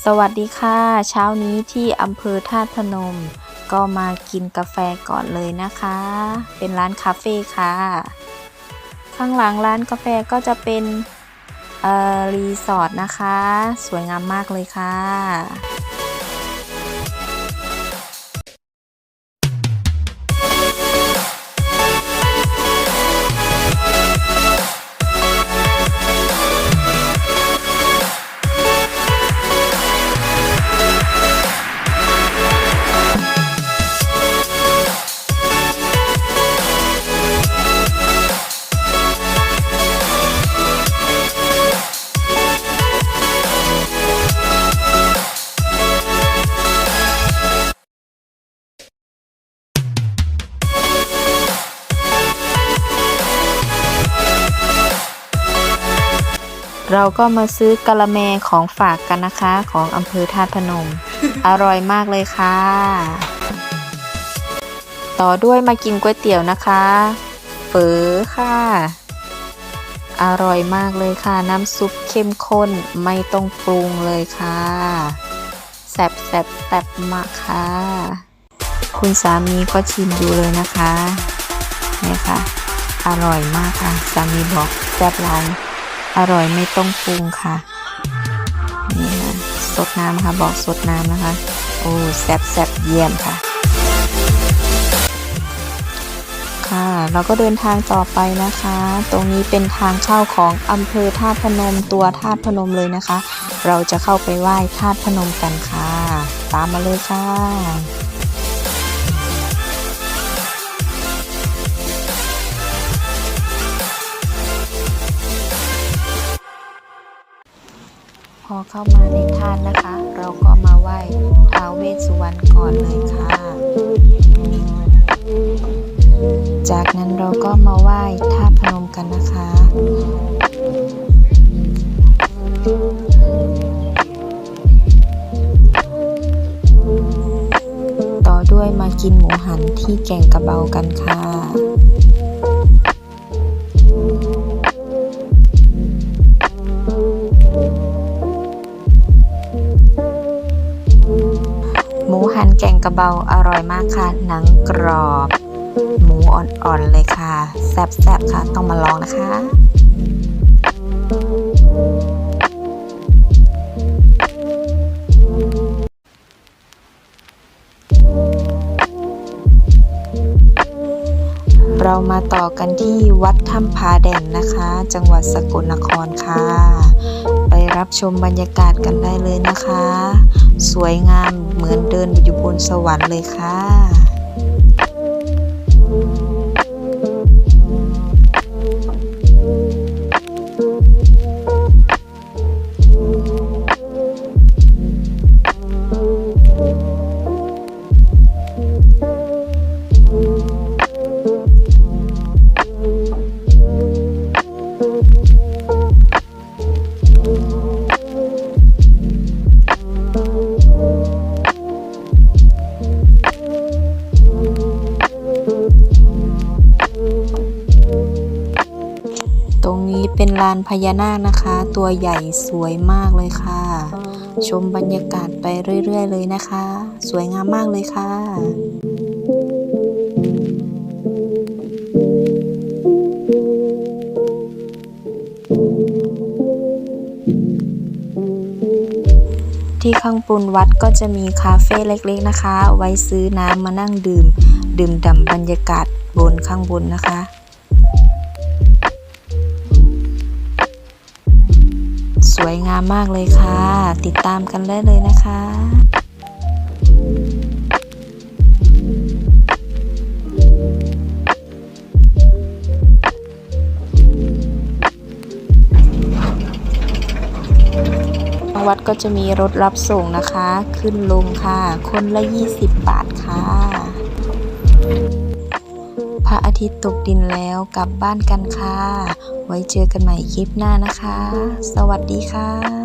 สวัสดีค่ะ เช้านี้ที่อำเภอธาตุพนม ก็มากินกาแฟก่อนเลยนะคะ เป็นร้านคาเฟ่ค่ะ ข้างหลังร้านกาแฟก็จะเป็นรีสอร์ทนะคะ สวยงามมากเลยค่ะ เราก็มาซื้อกะละแมของฝากกันนะคะ ของอำเภอธาตุพนม อร่อยมากเลยค่ะ ต่อด้วยมากินก๋วยเตี๋ยวนะคะเฝอค่ะ อร่อยมากเลยค่ะ น้ำซุปเข้มข้นไม่ต้องปรุงเลยค่ะแซ่บแซบแซบมากค่ะ คุณสามีก็ชิมดูเลยนะคะเนี่ยค่ะ อร่อยมากค่ะ สามีบอกแซ่บหลาย อร่อยไม่ต้องปรุงค่ะ นี่ค่ะสดน้ำค่ะ บอกสดน้ำนะคะ โอ้แซ่บแซ่บเยี่ยมค่ะ ค่ะเราก็เดินทางต่อไปนะคะ ตรงนี้เป็นทางเข้าของอำเภอธาตุพนมตัวธาตุพนมเลยนะคะ เราจะเข้าไปไหว้ธาตุพนมกันค่ะ ตามมาเลยค่ะ อเข้ามาในธาตุนะคะ เราก็มาไหว้ท้าวเวสสุวรรณก่อนเลยค่ะ จากนั้นเราก็มาไหว้ธาตุพนมกันนะคะต่อด้วยมากินหมูหันที่แก่งกระเบากันค่ะ หมูหันแกงกระเบาอร่อยมากค่ะ หนังกรอบ หมูอ่อนๆเลยค่ะ แซ่บๆค่ะ ต้องมาลองนะคะเรามาต่อกันที่วัดถ้ำผาแดงนะคะ จังหวัดสกลนครค่ะ รับชมบรรยากาศกันได้เลยนะคะ สวยงามเหมือนเดินอยู่บนสวรรค์เลยค่ะ เป็นลานพญานาคนะคะ ตัวใหญ่สวยมากเลยค่ะ ชมบรรยากาศไปเรื่อย ๆ เลยนะคะ สวยงามมากเลยค่ะที่ข้างบนวัดก็จะมีคาเฟ่เล็กๆนะคะ ไว้ซื้อน้ำมานั่งดื่ม ดื่มด่ำบรรยากาศบนข้างบนนะคะ สวยงามมากเลยค่ะ ติดตามกันได้เลยนะคะวัดก็จะมีรถรับส่งนะคะ ขึ้นลงค่ะ คนละ 20 บาทค่ะ ทิตย์ตกดินแล้วกลับบ้านกันค่ะ ไว้เจอกันใหม่คลิปหน้านะคะ สวัสดีค่ะ